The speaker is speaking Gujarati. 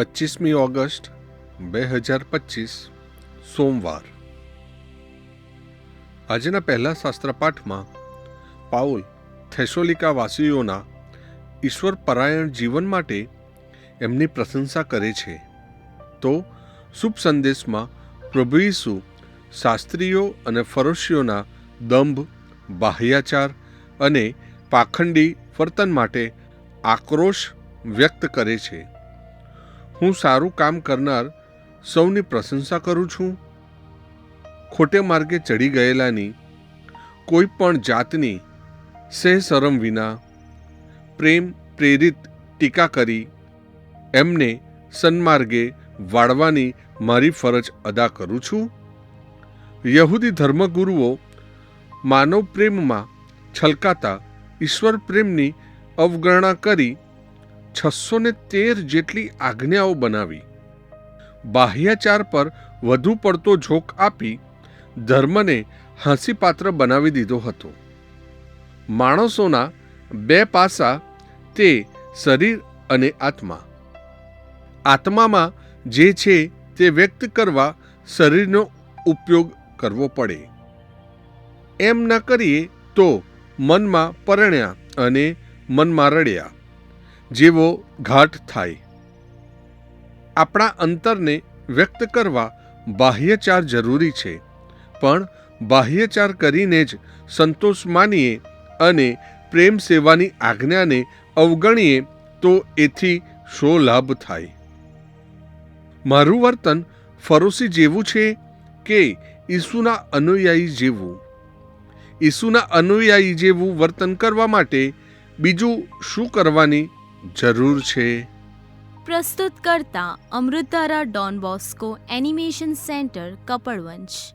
પચીસમી ઓગસ્ટ, બે હજાર પચીસ સોમવાર. આજના પહેલા શાસ્ત્રપાઠમાં પાઉલ થેસોલિકા વાસીઓના ઈશ્વર પરાયણ જીવન માટે એમની પ્રશંસા કરે છે. તો શુભ સંદેશમાં પ્રભુ ઈસુ શાસ્ત્રીઓ અને ફરોશીઓના દંભ, બાહ્યાચાર અને પાખંડી વર્તન માટે આક્રોશ વ્યક્ત કરે છે. હું સારું કામ કરનાર સૌની પ્રશંસા કરું છું. ખોટે માર્ગે ચડી ગયેલાની કોઈ પણ જાતની સહેશરમ વિના પ્રેમ પ્રેરિત ટીકા કરી એમને સન્માર્ગે વાળવાની મારી ફરજ અદા કરું છું. યહૂદી ધર્મગુરુઓ માનવ પ્રેમમાં છલકાતા ઈશ્વર પ્રેમની અવગણના કરી છસો ને તેર જેટલી આજ્ઞાઓ બનાવી. બાહ્યાચાર પર વધુ પડતો ઝોક આપી ધર્મને હાંસીપાત્ર બનાવી દીધો હતો. માણસોના બે પાસા તે શરીર અને આત્મા. આત્મામાં જે છે તે વ્યક્ત કરવા શરીરનો ઉપયોગ કરવો પડે. એમ ન કરીએ તો મનમાં પરણ્યા અને મનમાં રડ્યા. જેવો ઘાટ થાય. આપણા અંતરને વ્યક્ત કરવા બાહ્યચાર જરૂરી છે, પણ બાહ્યચાર કરીને જ સંતોષ માનીએ અને પ્રેમ સેવાની આજ્ઞાને અવગણીએ તો એથી શો લાભ થાય. મારું વર્તન ફરોશી જેવું છે કે ઈસુના અનુયાયી જેવું? ઈસુના અનુયાયી જેવું વર્તન કરવા માટે બીજું શું કરવાની જરૂર છે. પ્રસ્તુત કરતા અમૃતારા Don Bosco animation centre Kapadvanj.